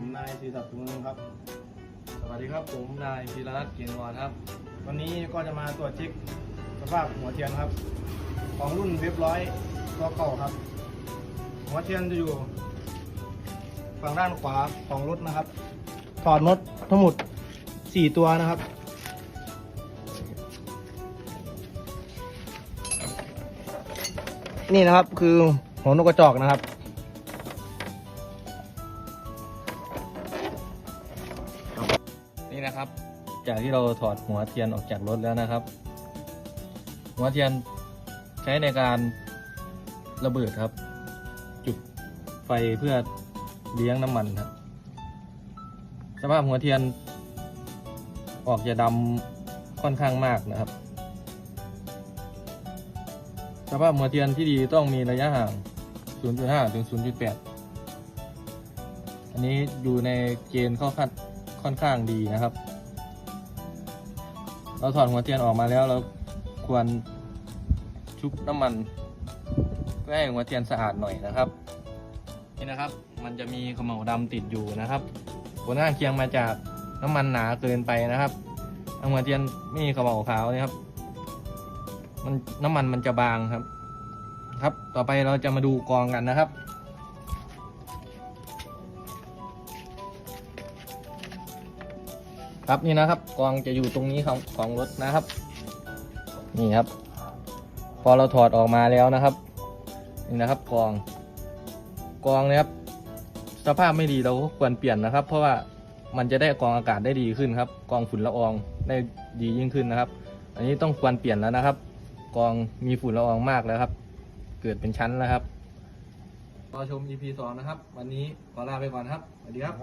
ผมนายศิรีศักดิ์สุนทรครับ สวัสดีครับ ผมนายพีรัตน์เกียรติวรครับ วันนี้ก็จะมาตรวจเช็คสภาพหัวเทียนครับ ของรุ่นเว็บร้อยตัวเก่าครับ หัวเทียนจะอยู่ ฝั่งด้านขวาของรถนะครับ ถอดน็อตทั้งหมด 4 ตัวนะครับ นี่นะครับคือหัวนกกระจอกนะครับ นี่นะครับ จากที่เราถอดหัวเทียนออกจากรถแล้วนะครับ หัวเทียนใช้ในการระเบิดครับ จุดไฟเพื่อเลี้ยงน้ำมันครับสภาพหัวเทียนออกจะดำค่อนข้างมากนะครับ สภาพหัวเทียนที่ดีต้องมีระยะห่าง 0.5 ถึง 0.8 อันนี้อยู่ในเกณฑ์เข้าคัด ค่อนข้างดีนะครับ เราถอดหัวเทียนออกมาแล้วเราควรชุบน้ำมันเพื่อให้หัวเทียนสะอาดหน่อยนะครับ นี่นะครับ มันจะมีเขม่าวดำติดอยู่นะครับผลข้างเคียงมาจากน้ำมันหนาเกินไปนะครับหัวเทียนไม่มีเขม่าวขาวนะครับ มันน้ำมันมันจะบางครับ ครับ ต่อไปเราจะมาดูกองกันนะครับ ครับนี่นะครับกองจะอยู่ตรงนี้ของของรถนะครับ นี่ครับ พอเราถอดออกมาแล้วนะครับ นี่นะครับกองกองนะครับ สภาพไม่ดีเราก็ควรเปลี่ยนนะครับ เพราะว่ามันจะได้กรองอากาศได้ดีขึ้นครับกรองฝุ่นละอองได้ดียิ่งขึ้นนะครับ อันนี้ต้องควรเปลี่ยนแล้วนะครับกรองมีฝุ่นละอองมากแล้วครับ เกิดเป็นชั้นแล้วครับรอชม EP 2 นะครับ วันนี้ขอลาไปก่อนครับ สวัสดีครับ